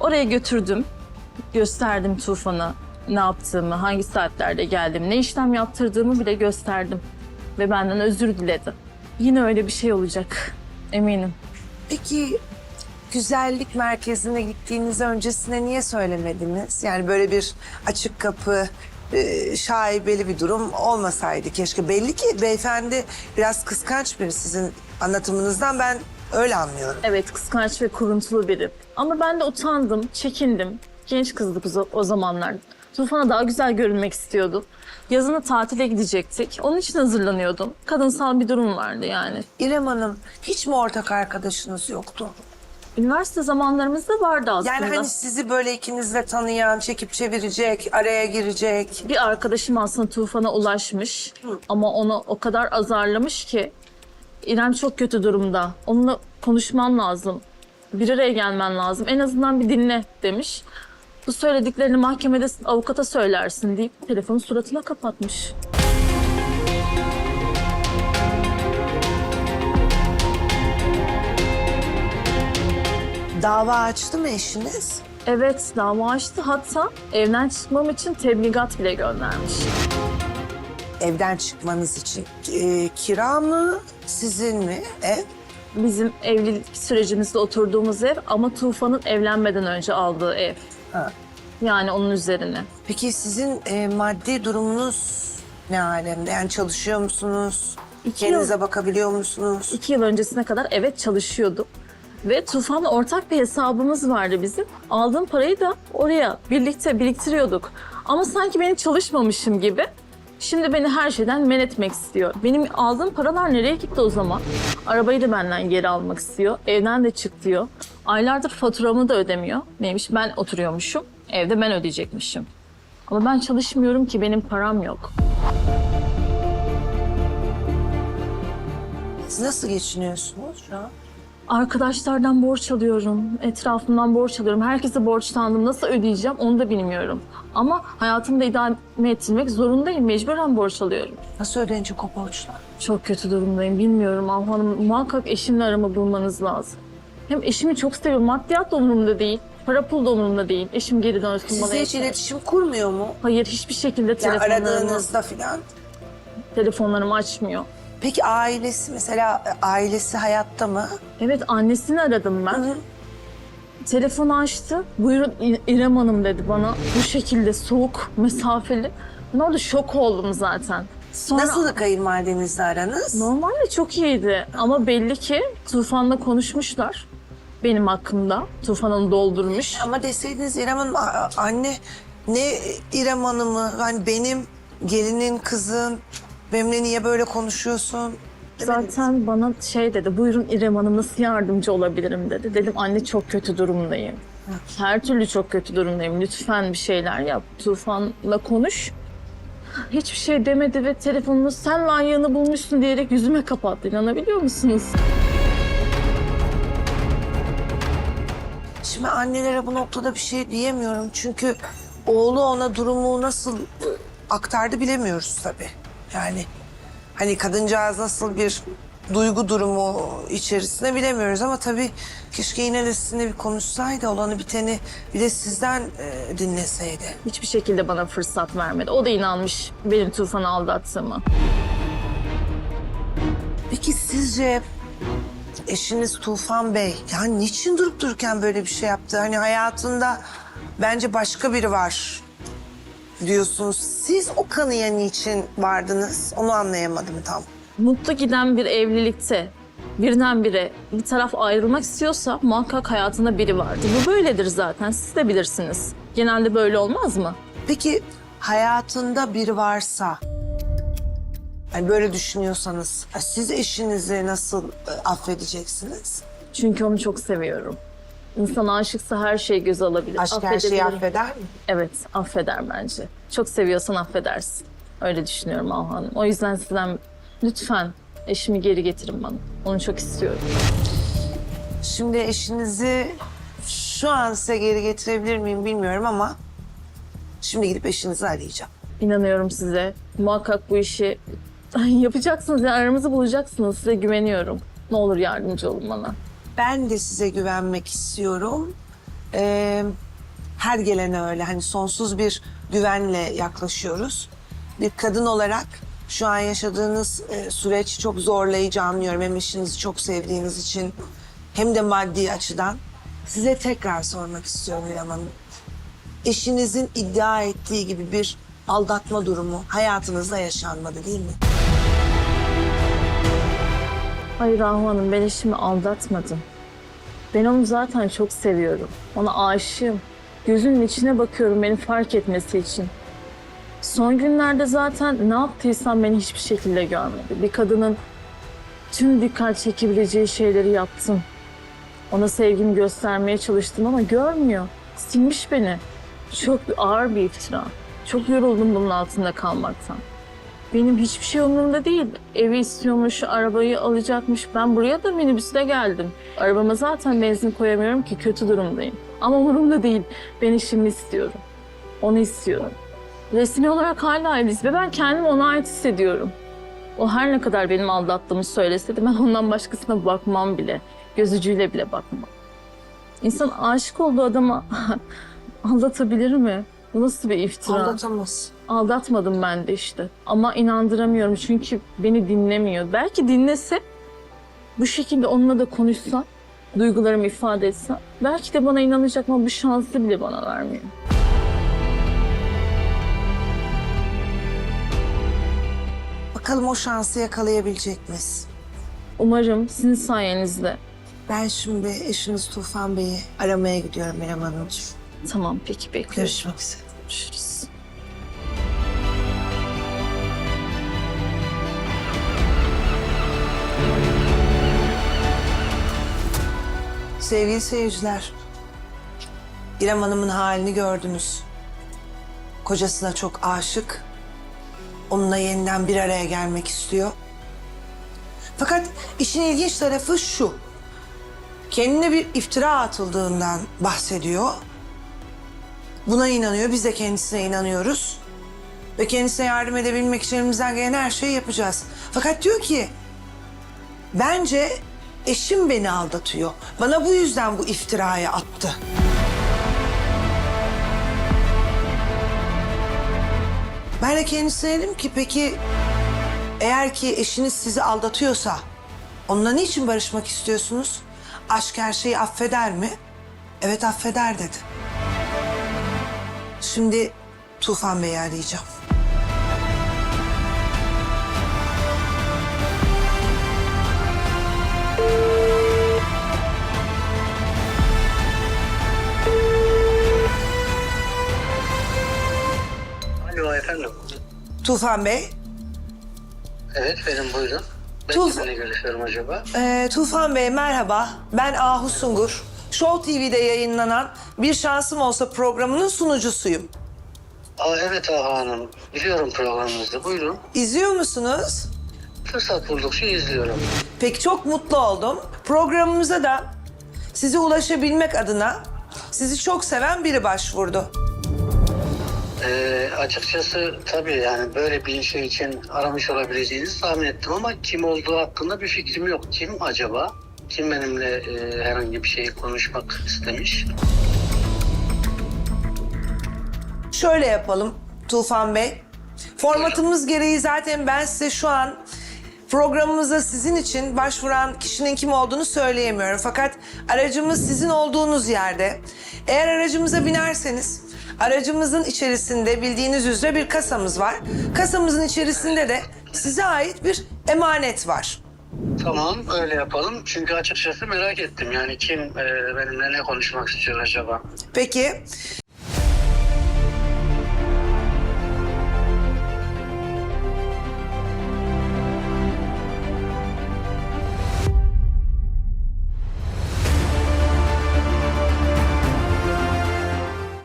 Oraya götürdüm. Gösterdim Tufan'a ne yaptığımı, hangi saatlerde geldim, ne işlem yaptırdığımı bile gösterdim. Ve benden özür diledi. Yine öyle bir şey olacak. Eminim. Peki güzellik merkezine gittiğiniz öncesine niye söylemediniz? Yani böyle bir açık kapı, e, şaibeli bir durum olmasaydı keşke. Belli ki beyefendi biraz kıskanç biri sizin anlatımınızdan ben öyle anlıyorum. Evet kıskanç ve kuruntulu biri. Ama ben de utandım, çekindim. Genç kızdık o- o zamanlar. Tufan'a daha güzel görünmek istiyordum. Yazını tatile gidecektik. Onun için hazırlanıyordum. Kadınsal bir durum vardı yani. İrem Hanım hiç mi ortak arkadaşınız yoktu? Üniversite zamanlarımızda vardı aslında. Yani hani sizi böyle ikinizle tanıyan, çekip çevirecek, araya girecek. Bir arkadaşım aslında Tufan'a ulaşmış. Ama onu o kadar azarlamış ki İrem çok kötü durumda. Onunla konuşman lazım. Bir araya gelmen lazım. En azından bir dinle demiş. Bu söylediklerini mahkemede avukata söylersin deyip telefonu suratına kapatmış. Dava açtı mı eşiniz? Evet dava açtı. Hatta evden çıkmam için tebligat bile göndermiş. Evden çıkmanız için. Ee, kira mı, sizin mi ev? Bizim evlilik sürecimizde oturduğumuz ev ama Tufan'ın evlenmeden önce aldığı ev. Ha. Yani onun üzerine. Peki sizin e, maddi durumunuz ne alemde? Yani çalışıyor musunuz? İki Kendinize yıl. bakabiliyor musunuz? İki yıl öncesine kadar evet çalışıyordum. Ve Tufan'la ortak bir hesabımız vardı bizim. Aldığım parayı da oraya birlikte biriktiriyorduk. Ama sanki benim çalışmamışım gibi. Şimdi beni her şeyden men etmek istiyor. Benim aldığım paralar nereye gitti o zaman? Arabayı da benden geri almak istiyor. Evden de çık diyor. Aylardır faturamı da ödemiyor. Neymiş ben oturuyormuşum. Evde ben ödeyecekmişim. Ama ben çalışmıyorum ki benim param yok. Siz nasıl geçiniyorsunuz şu an? Arkadaşlardan borç alıyorum, etrafımdan borç alıyorum. Herkese borçlandım. Nasıl ödeyeceğim onu da bilmiyorum. Ama hayatımı da idame ettirmek zorundayım. Mecburen borç alıyorum. Nasıl ödenecek o borçlar? Çok kötü durumdayım. Bilmiyorum Alhan Hanım. Muhakkak eşimle aramı bulmanız lazım. Hem eşimi çok seviyorum. Maddiyat da umurumda değil. Para pul da umurumda değil. Eşim geri dönsün bana. Sizle hiç yeter. iletişim kurmuyor mu? Hayır hiçbir şekilde Yani telefonlarımı, aradığınızda filan. telefonlarımı açmıyor. Peki ailesi mesela ailesi hayatta mı? Evet annesini aradım ben. Hı. Telefonu açtı. Buyurun İrem Hanım dedi bana. Bu şekilde soğuk, mesafeli. Ben orada şok oldum zaten. Sonra Nasıl kayınvalidenizle aranız? normalde çok iyiydi ama belli ki Tufan'la konuşmuşlar benim hakkımda. Tufan onu doldurmuş. Ama deseydiniz İrem Hanım, anne ne İrem Hanım'ı, hani benim gelinin kızın, benimle niye böyle konuşuyorsun? Zaten bana şey dedi, buyurun İrem Hanım nasıl yardımcı olabilirim dedi. Dedim anne çok kötü durumdayım. Her türlü çok kötü durumdayım. Lütfen bir şeyler yap. Tufan'la konuş. Hiçbir şey demedi ve telefonunu sen layığını bulmuşsun diyerek yüzüme kapattı. İnanabiliyor musunuz? Şimdi annelere bu noktada bir şey diyemiyorum. Çünkü oğlu ona durumu nasıl e, aktardı bilemiyoruz tabii. Yani hani kadıncağız nasıl bir duygu durumu içerisinde bilemiyoruz ama tabii keşke yine de sizinle bir konuşsaydı olanı biteni bir de sizden e, dinleseydi. Hiçbir şekilde bana fırsat vermedi. O da inanmış benim Tufan'ı aldattığımı. Peki sizce eşiniz Tufan Bey yani niçin durup dururken böyle bir şey yaptı? Hani hayatında bence başka biri var diyorsunuz. Siz o kanıya niçin vardınız? Onu anlayamadım tam. Mutlu giden bir evlilikte birdenbire bir taraf ayrılmak istiyorsa muhakkak hayatında biri vardır. Bu böyledir zaten. Siz de bilirsiniz. Genelde böyle olmaz mı? Peki hayatında biri varsa hani böyle düşünüyorsanız siz eşinizi nasıl e, affedeceksiniz? Çünkü onu çok seviyorum. İnsan aşıksa her şeyi göze alabilir. Aşk her şeyi affeder mi? Evet, affeder bence. Çok seviyorsan affedersin. Öyle düşünüyorum Alhan Hanım. O yüzden sizden lütfen eşimi geri getirin bana. Onu çok istiyorum. Şimdi eşinizi şu an size geri getirebilir miyim bilmiyorum ama şimdi gidip eşinizi arayacağım. İnanıyorum size. Muhakkak bu işi yapacaksınız. Yani aramızı bulacaksınız. Size güveniyorum. Ne olur yardımcı olun bana. Ben de size güvenmek istiyorum. Ee, her gelene öyle hani sonsuz bir güvenle yaklaşıyoruz. Bir kadın olarak şu an yaşadığınız e, süreç çok zorlayıcı anlıyorum. Hem eşinizi çok sevdiğiniz için hem de maddi açıdan. Size tekrar sormak istiyorum İrem Hanım. Eşinizin iddia ettiği gibi bir aldatma durumu hayatınızda yaşanmadı değil mi? Hayır Ahu Hanım ben eşimi aldatmadım. Ben onu zaten çok seviyorum. Ona aşığım. Gözünün içine bakıyorum beni fark etmesi için. Son günlerde zaten ne yaptıysam beni hiçbir şekilde görmedi. Bir kadının tüm dikkat çekebileceği şeyleri yaptım. Ona sevgimi göstermeye çalıştım ama görmüyor. Silmiş beni. Çok ağır bir iftira. Çok yoruldum bunun altında kalmaktan. Benim hiçbir şey umurumda değil. Evi istiyormuş, arabayı alacakmış. Ben buraya da minibüsle geldim. Arabama zaten benzin koyamıyorum ki kötü durumdayım. Ama umurumda değil. Ben işimi istiyorum. Onu istiyorum. Resmi olarak hala evliyiz ve ben kendimi ona ait hissediyorum. O her ne kadar benim aldattığımı söylese de ben ondan başkasına bakmam bile. Gözücüyle bile bakmam. İnsan aşık olduğu adama aldatabilir mi? Nasıl bir iftira? Aldatamaz. Aldatmadım ben de işte. Ama inandıramıyorum çünkü beni dinlemiyor. Belki dinlese, bu şekilde onunla da konuşsam, duygularımı ifade etsem, belki de bana inanacak ama bu şansı bile bana vermiyor. Bakalım o şansı yakalayabilecek miyiz? Umarım sizin sayenizde. Ben şimdi eşiniz Tufan Bey'i aramaya gidiyorum İrem Hanımcığım. Tamam peki bekliyorum. Görüşmek üzere. Görüşürüz. Sevgili seyirciler, İrem Hanım'ın halini gördünüz. Kocasına çok aşık. Onunla yeniden bir araya gelmek istiyor. Fakat işin ilginç tarafı şu. Kendine bir iftira atıldığından bahsediyor. Buna inanıyor, biz de kendisine inanıyoruz. Ve kendisine yardım edebilmek için elimizden gelen her şeyi yapacağız. Fakat diyor ki, bence eşim beni aldatıyor. Bana bu yüzden bu iftirayı attı. Ben de kendisine dedim ki peki eğer ki eşiniz sizi aldatıyorsa onunla niçin barışmak istiyorsunuz? Aşk her şeyi affeder mi? Evet affeder dedi. Şimdi Tufan Bey'i arayacağım. Alo efendim. Tufan Bey, Evet benim buyurun. Ben Tuz- kiminle görüşüyorum acaba? Ee, Tufan Bey merhaba. Ben Ahu Sungur. Show TV'de yayınlanan Bir Şansım Olsa programının sunucusuyum. Aa, evet Ağa Hanım. Biliyorum programınızı. Buyurun. İzliyor musunuz? Fırsat buldukça izliyorum. Peki çok mutlu oldum. Programımıza da size ulaşabilmek adına sizi çok seven biri başvurdu. Ee, açıkçası tabii yani böyle bir şey için aramış olabileceğinizi tahmin ettim ama kim olduğu hakkında bir fikrim yok. Kim acaba? Kim benimle e, herhangi bir şey konuşmak istemiş? Şöyle yapalım Tufan Bey. Formatımız gereği zaten ben size şu an programımıza sizin için başvuran kişinin kim olduğunu söyleyemiyorum. Fakat aracımız sizin olduğunuz yerde. Eğer aracımıza binerseniz aracımızın içerisinde bildiğiniz üzere bir kasamız var. Kasamızın içerisinde de size ait bir emanet var. Tamam öyle yapalım. Çünkü açıkçası merak ettim. Yani kim e, benimle ne konuşmak istiyor acaba? Peki